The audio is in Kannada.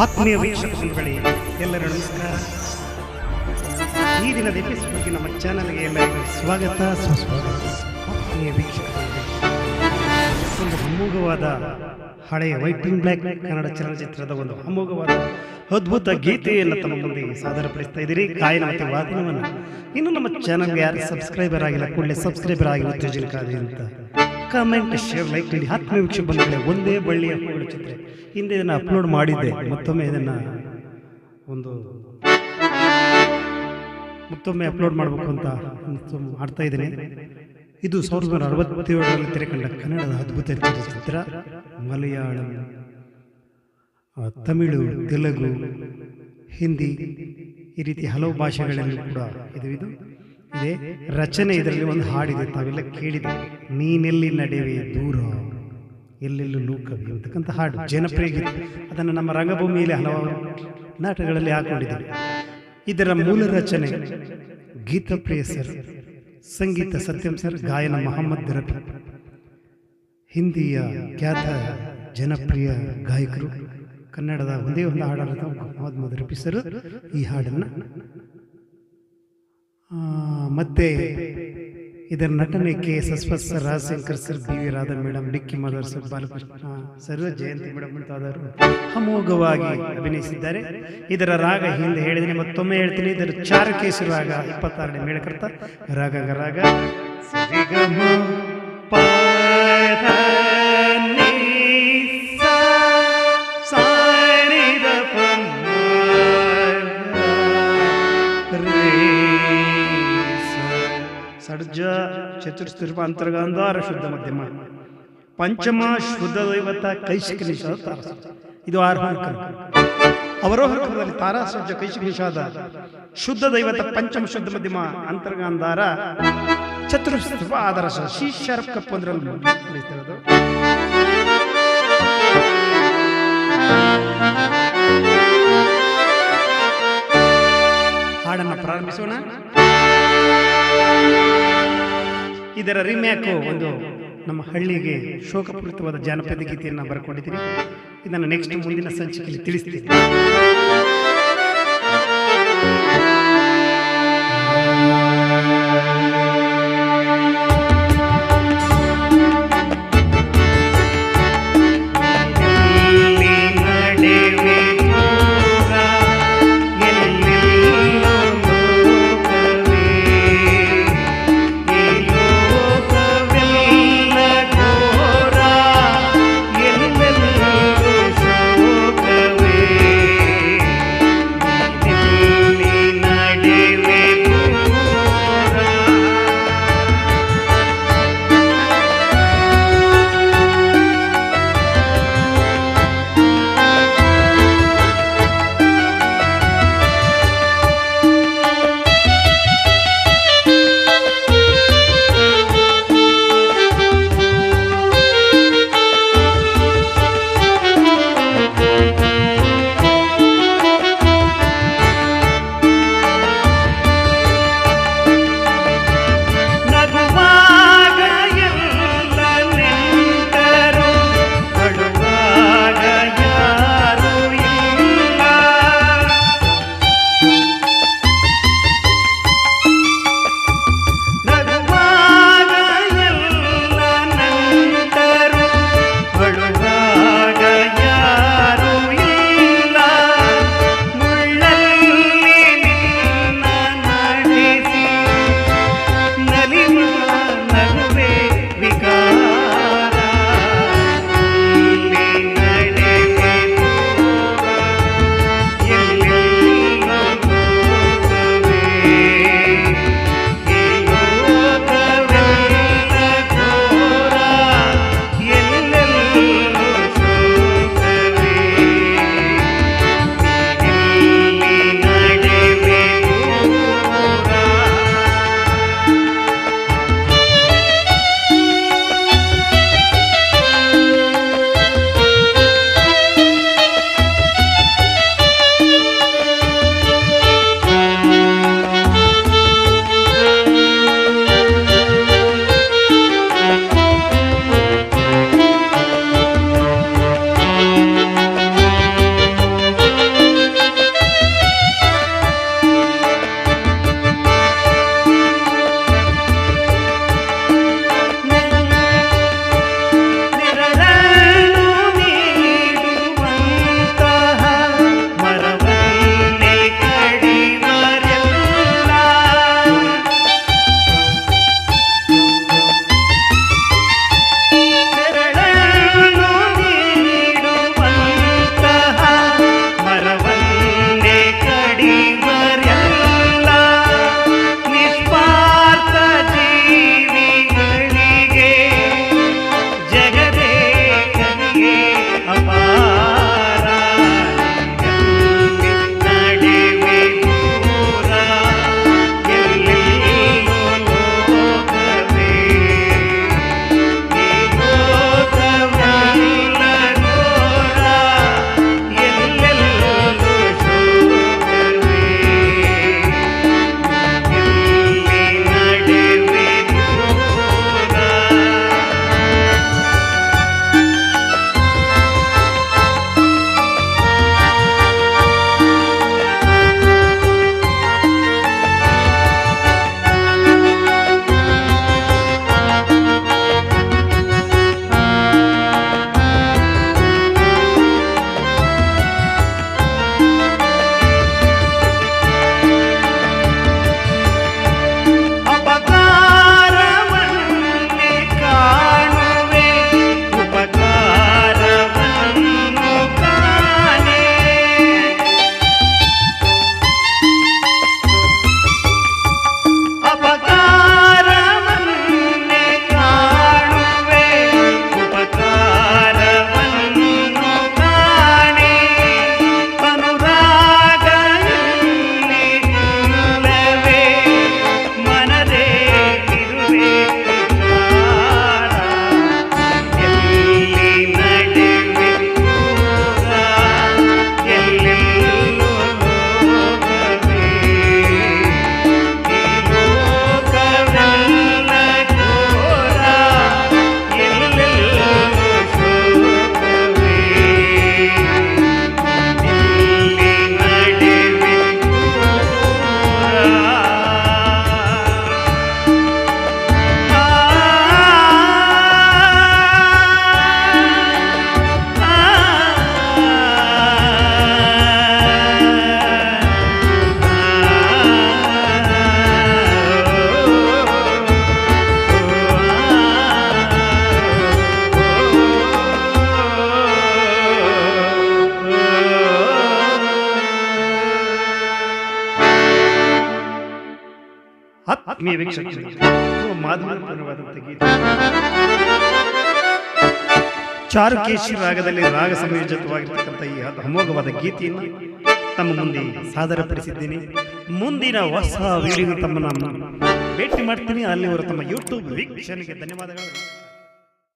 ಆತ್ಮೀಯ ವೀಕ್ಷಕ ಬಂಧುಗಳೇ, ಎಲ್ಲರೂ ನಮಸ್ಕಾರ. ಈ ದಿನದ ಎಪಿಸೋಡ್ಗೆ ನಮ್ಮ ಚಾನಲ್ಗೆ ಎಲ್ಲರಿಗೂ ಸ್ವಾಗತ. ಸುಸ್ವಾಗತ ಆತ್ಮೀಯ ವೀಕ್ಷಕ ಒಂದು ಅಮೋಘವಾದ ಹಳೆಯ ವೈಟ್ ಅಂಡ್ ಬ್ಲ್ಯಾಕ್ ಕನ್ನಡ ಚಲನಚಿತ್ರದ ಒಂದು ಅಮೋಘವಾದ ಅದ್ಭುತ ಗೀತೆಯನ್ನು ತಮ್ಮ ಮುಂದೆ ಸಾದರಪಡಿಸ್ತಾ ಇದ್ದೀರಿ. ಗಾಯನ ಮತ್ತು ವಾದನವನ್ನು. ಇನ್ನು ನಮ್ಮ ಚಾನಲ್ಗೆ ಯಾರು ಸಬ್ಸ್ಕ್ರೈಬರ್ ಆಗಿಲ್ಲ, ಕೂಡಲೇ ಸಬ್ಸ್ಕ್ರೈಬರ್ ಆಗಿ ಉತ್ತೇಜನಕ್ಕಾಗಿ ಅಂತ. ಕಮೆಂಟ್ ಶೇರ್ ಲೈಕ್ ನೀಡಿ ಹತ್ತು ವೀಕ್ಷಕ ಬಂದಿದೆ ಒಂದೇ ಬಳ್ಳಿಯ ಹೂಗಳ ಚಿತ್ರ. ಹಿಂದೆ ಇದನ್ನು ಅಪ್ಲೋಡ್ ಮಾಡಿದ್ದೆ. ಮತ್ತೊಮ್ಮೆ ಇದನ್ನು ಒಂದು ಮತ್ತೊಮ್ಮೆ ಅಪ್ಲೋಡ್ ಮಾಡಬೇಕು ಅಂತ ಮಾಡ್ತಾ ಇದ್ದೀನಿ. ಇದು ಸಾವಿರದ ಒಂಬೈನೂರ ಅರವತ್ತೇಳರಲ್ಲಿ ತೆರೆಕಂಡ ಕನ್ನಡದ ಅದ್ಭುತ ಚಿತ್ರ ಮಲಯಾಳಂ ತಮಿಳು, ತೆಲುಗು, ಹಿಂದಿ ಈ ರೀತಿ ಹಲವು ಭಾಷೆಗಳಲ್ಲಿ ಕೂಡ ಇದು ಇದು ಇದೆ. ರಚನೆ ಇದರಲ್ಲಿ ಒಂದು ಹಾಡಿದೆ ತಾವೆಲ್ಲ ಕೇಳಿದೆ ನೀನೆಲ್ಲಿ ನಡೆವೆ ದೂರ, ಎಲ್ಲೆಲ್ಲೂ ಲೂಕವಿ ಅಂತಕ್ಕಂಥ ಹಾಡು. ಜನಪ್ರಿಯ ಗೀತೆ. ಅದನ್ನು ನಮ್ಮ ರಂಗಭೂಮಿಯಲ್ಲಿ ಹಲವಾರು ನಾಟಕಗಳಲ್ಲಿ ಹಾಕೊಂಡಿದ್ದಾರೆ ಇದರ ಮೂಲ ರಚನೆ ಗೀತಪ್ರಿಯ ಸರ್, ಸಂಗೀತ ಸತ್ಯಂ ಸರ್, ಗಾಯನ ಮೊಹಮ್ಮದ್ ರಫಿ. ಹಿಂದಿಯ ಖ್ಯಾತ ಜನಪ್ರಿಯ ಗಾಯಕರು ಕನ್ನಡದ ಒಂದೇ ಒಂದು ಹಾಡಾಡದ ಮೊಹಮ್ಮದ್ ರಫಿ ಸರ್ ಈ ಹಾಡನ್ನು ಮತ್ತೆ ಇದರ ನಟನೆ K S sir Rajashankar sir B V Radha madam Dikki mother sir Balakrishna sir Jayanthi madam ಮುಂತಾದವರು ಅಮೋಘವಾಗಿ ಅಭಿನಯಿಸಿದ್ದಾರೆ. ಇದರ ರಾಗ ಹಿಂದೆ ಹೇಳಿದ್ದೀನಿ ಮತ್ತೊಮ್ಮೆ ಹೇಳ್ತೀನಿ. ಇದರ ಚಾರಕೇಶಿ ರಾಗ ಇಪ್ಪತ್ತಾರನೇ ಮೇಳಕರ್ತ ರಾಗ. ರಾಗ ಷಡ್ಜ ಚತುರ್ಸ್ಥಿರ್ಪ ಅಂತರ್ಗಾಂಧಾರ ಶುದ್ಧ ಮಧ್ಯಮ. ಪಂಚಮ ಶುದ್ಧ ದೈವತ ಕೈಶಿಕ ನಿಷಾದ ತಾರಸ. ಇದು ಅವರೋಹಣ ಕ್ರಮದಲ್ಲಿ ತಾರಾಸಜ್ಜ ಕೈಶಿಕ ನಿಷಾದ. ಶುದ್ಧ ದೈವತ ಪಂಚಮ ಶುದ್ಧ ಮಧ್ಯಮ ಅಂತರ್ಗಾಂಧಾರ ಆಧಾರ ಶಿಷ್ಯರ ಕಪ್ಪು ಅಂದ್ರಲ್ಲಿ ನಡೀತಿರೋದು ಹಾಡನ್ನು ಪ್ರಾರಂಭಿಸೋಣ. ಇದರ ರಿಮ್ಯಾಕು ಒಂದು ನಮ್ಮ ಹಳ್ಳಿಗೆ ಶೋಕಪೂರಿತವಾದ ಜಾನಪದ ಗೀತೆಯನ್ನು ಬರ್ಕೊಂಡಿದ್ದೀನಿ. ಇದನ್ನು ನೆಕ್ಸ್ಟ್ ಮುಂದಿನ ಸಂಚಿಕೆಯಲ್ಲಿ ತಿಳಿಸ್ತೀನಿ. ಆತ್ಮೀಯ ವೀಕ್ಷಕರು. ಗೀತೆ. ಚಾರುಕೇಶಿ ರಾಗದಲ್ಲಿ ರಾಗ ಸಂಯೋಜಿತವಾಗಿರ್ತಕ್ಕಂಥ ಈ ಅಮೋಘವಾದ ಗೀತೆಯನ್ನು ತಮ್ಮ ಮುಂದೆ ಸಾದರಪಡಿಸಿದ್ದೀನಿ. ಮುಂದಿನ ಹೊಸ ವೀಡಿಯೋ ತಮ್ಮ ನಾನು ಭೇಟಿ ಮಾಡ್ತೀನಿ. ಅಲ್ಲಿವರು ತಮ್ಮ ಯೂಟ್ಯೂಬ್ ವೀಕ್ಷಣೆಗೆ ಧನ್ಯವಾದಗಳು.